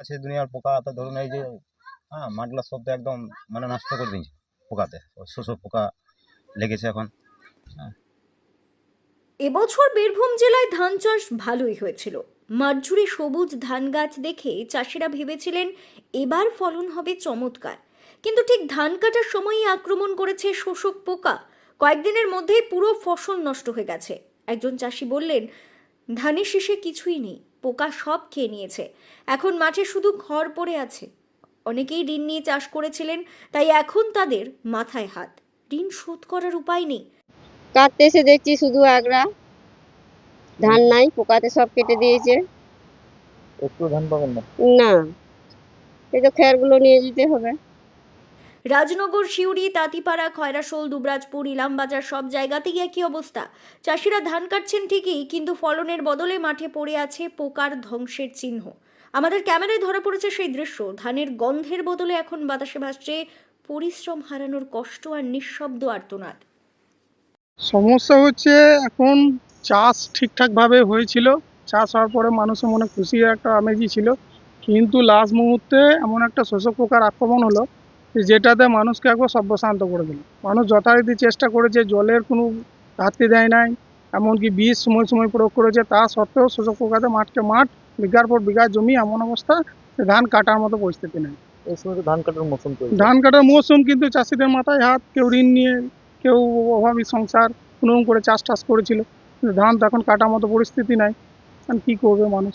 আছে দুনিয়ার পোকা, তো ধরুন এই যে হ্যাঁ মাটলা সব তো একদম মানে নষ্ট করে দিয়েছে পোকাতে। শোষক পোকা লেগেছে এখন এবছর বীরভূম জেলায় ধান চাষ ভালোই হয়েছিল। মাঠজুড়ে সবুজ ধান গাছ দেখে চাষিরা ভেবেছিলেন এবার ফলন হবে চমৎকার। কিন্তু ঠিক ধান কাটার সময়ই আক্রমণ করেছে শোষক পোকা। কয়েকদিনের মধ্যেই পুরো ফসল নষ্ট হয়ে গেছে। একজন চাষি বললেন, ধানের শেষে কিছুই নেই। পোকা সব খেয়ে নিয়েছে। এখন মাঠে শুধু খড় পড়ে আছে। অনেকেই ঋণ নিয়ে চাষ করেছিলেন তাই এখন তাদের মাথায় হাত। ঋণ শোধ করার উপায় নেই। কাটতে এসে দেখছি শুধু আগড়া ধান নাই পোকাতে সব কেটে দিয়েছে। একটু ধান পাবেন না? না। এই তো খেরগুলো নিয়ে যেতে হবে। রাজনগর শিউরি তাঁতিপাড়া খয়রাশোল দুবরাজপুর, ইলামবাজার সব জায়গাতেই একই অবস্থা। চাষিরা ধান কাটছেন ঠিকই, কিন্তু ফলনের বদলে মাঠে পড়ে আছে পোকার ধ্বংসের চিহ্ন। আমাদের ক্যামেরায় ধরা পড়েছে সেই দৃশ্য। ধানের গন্ধের বদলে এখন বাতাসে ভাসছে পরিশ্রম হারানোর কষ্ট আর নিঃশব্দ আর্তনাদ। সমস্যা হচ্ছে এখন চাষ ঠিকঠাকভাবে হয়েছিল। চাষ হওয়ার পরে মানুষের মনে খুশি একটা আমেজই ছিল। কিন্তু লাস্ট মুহূর্তে এমন একটা শোষক পোকার আক্রমণ হলো যেটাতে মানুষকে একবার সর্বশান্ত করে দিল। মানুষ যথারীতি চেষ্টা করেছে জলের কোনো ঘাটতি দেয় নাই এমনকি বীজ সময় সময় প্রয়োগ করেছে তা সত্ত্বেও শোষক পোকাতে মাঠকে মাঠ বিঘার পর বিঘা জমি এমন অবস্থা ধান কাটার মতো পরিস্থিতি নেই। এই সময় ধান কাটার মৌসুম ধান কাটার মৌসুম কিন্তু চাষিদের মাথায় হাত কেউ ঋণ নিয়ে কেউ অভাবী সংসার কোনোরকম করে চাষ টাস করেছিল। কিন্তু ধান তো এখন কাটার মতো পরিস্থিতি নাই কী করবে মানুষ?